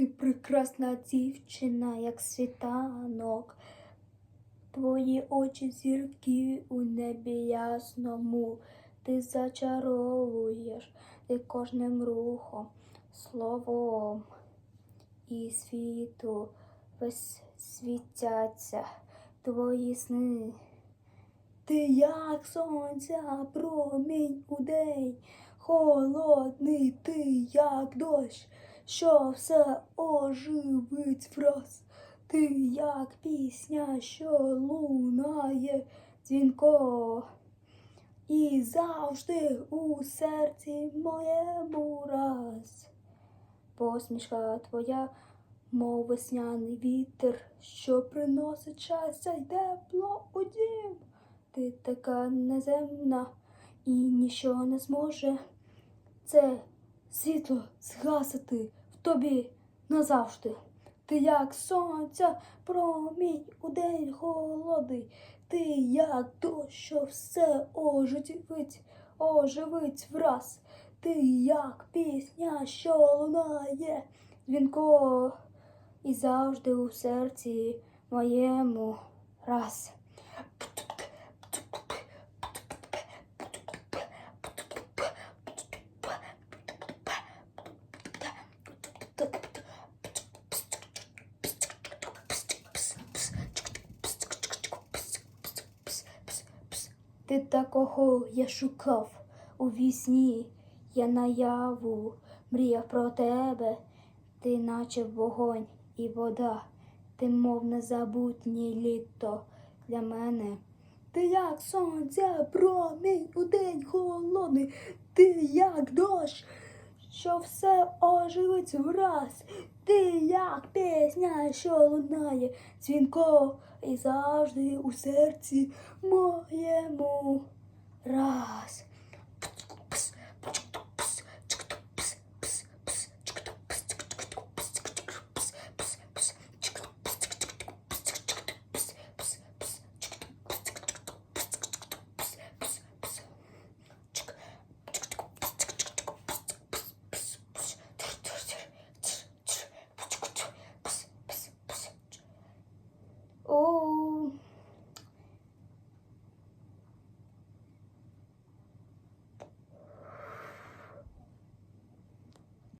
Ти прекрасна дівчина, як світанок. Твої очі зірки у небі ясному. Ти зачаровуєш ти кожним рухом, словом і світу весь світяться твої сни. Ти як сонця промінь у день, холодний ти, як дощ, що все оживить враз. Ти як пісня, що лунає дзвінко, і завжди у серці моєму раз. Посмішка твоя, мов весняний вітер, що приносить щастя й тепло у дім. Ти така неземна, і ніщо не зможе це світло згасити тобі назавжди. Ти як сонця, промінь у день холодний, ти як дощ, що все оживить, оживить враз. Ти як пісня, що лунає дзвінко, і завжди у серці моєму раз. Ти такого я шукав у вісні, я наяву мріяв про тебе, ти наче вогонь і вода, ти мов незабутнє літо для мене. Ти як сонця, промінь у день холодний, ти як дощ, що все оживить враз. Ти як пісня, що лунає дзвінко, і завжди у серці моєму раз. Oh.